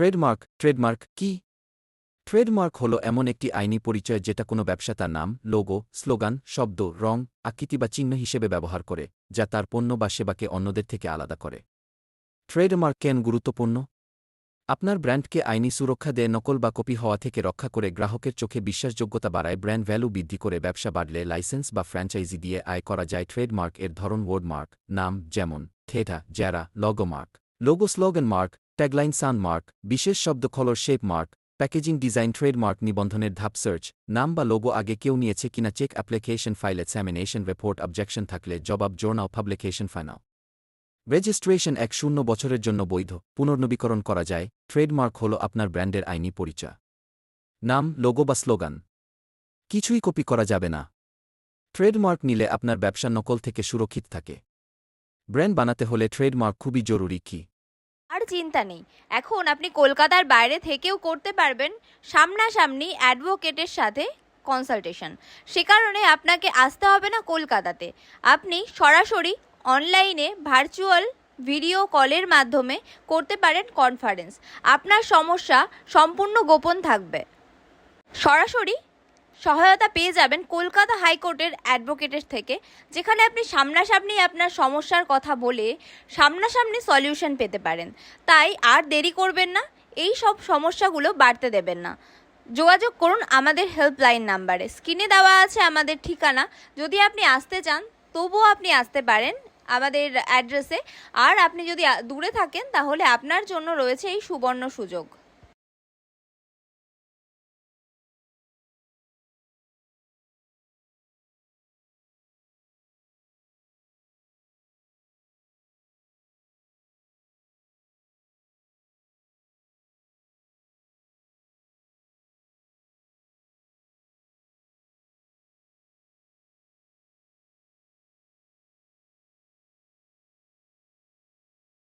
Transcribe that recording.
Trademark trademark কি? Trademark হল এমন একটি আইনি পরিচয় যেটা কোনো ব্যবসা তার নাম, লোগো, স্লোগান, শব্দ, রং, আকৃতি বা চিহ্ন হিসেবে ব্যবহার করে, যা তার পণ্য বা সেবাকে অন্যদের থেকে আলাদা করে। ট্রেডমার্ক কেন গুরুত্বপূর্ণ? আপনার ব্র্যান্ডকে আইনি সুরক্ষা দেয়, নকল বা কপি হওয়া থেকে রক্ষা করে গ্রাহকের চোখে বিশ্বাসযোগ্যতা বাড়ায়, ব্র্যান্ড ভ্যালু বৃদ্ধি করে ব্যবসা বাড়লে লাইসেন্স বা ফ্র্যাঞ্চাইজি দিয়ে আয় করা যায়। ট্রেডমার্ক এর ধরন ওয়ার্ডমার্ক নাম, যেমন থেটা জ্যারা logomark logo slogan mark tagline সানমার্ক বিশেষ শব্দ খলর shape mark packaging design trademark নিবন্ধনের ধাপ সার্চ নাম বা লোগো আগে কেউ নিয়েছে কিনা check application file examination report objection থাকলে জবাব জোর্নাও পাবলিকেশন ফাইনাল রেজিস্ট্রেশন এক শূন্য বছরের জন্য বৈধ, পুনর্নবীকরণ করা যায় ট্রেডমার্ক হল আপনার ব্র্যান্ডের আইনি পরিচয়। নাম লোগো বা স্লোগান কিছুই কপি করা যাবে না। ট্রেডমার্ক নিলে আপনার ব্যবসা নকল থেকে সুরক্ষিত থাকে। ব্র্যান্ড বানাতে হলে ট্রেডমার্ক খুবই জরুরি কি? চিন্তা নেই। এখন আপনি কলকাতার বাইরে থেকেও করতে পারবেন সামনাসামনি অ্যাডভোকেটের সাথে কনসালটেশন। সে কারণে আপনাকে আসতে হবে না কলকাতাতে। আপনি সরাসরি অনলাইনে ভার্চুয়াল ভিডিও কলের মাধ্যমে করতে পারেন কনফারেন্স। আপনার সমস্যা সম্পূর্ণ গোপন থাকবে। সরাসরি সহায়তা পেয়ে যাবেন কলকাতা হাইকোর্টের অ্যাডভোকেটের থেকে, যেখানে আপনি সামনাসামনি আপনার সমস্যার কথা বলে সামনাসামনি সলিউশন পেতে পারেন। তাই আর দেরি করবেন না, এই সব সমস্যাগুলো বাড়তে দেবেন না। যোগাযোগ করুন আমাদের হেল্পলাইন নাম্বারে। স্ক্রিনে দেওয়া আছে আমাদের ঠিকানা। যদি আপনি আসতে চান, তবুও আপনি আসতে পারেন আমাদের অ্যাড্রেসে। আর আপনি যদি দূরে থাকেন, তাহলে আপনার জন্য রয়েছে এই সুবর্ণ সুযোগ।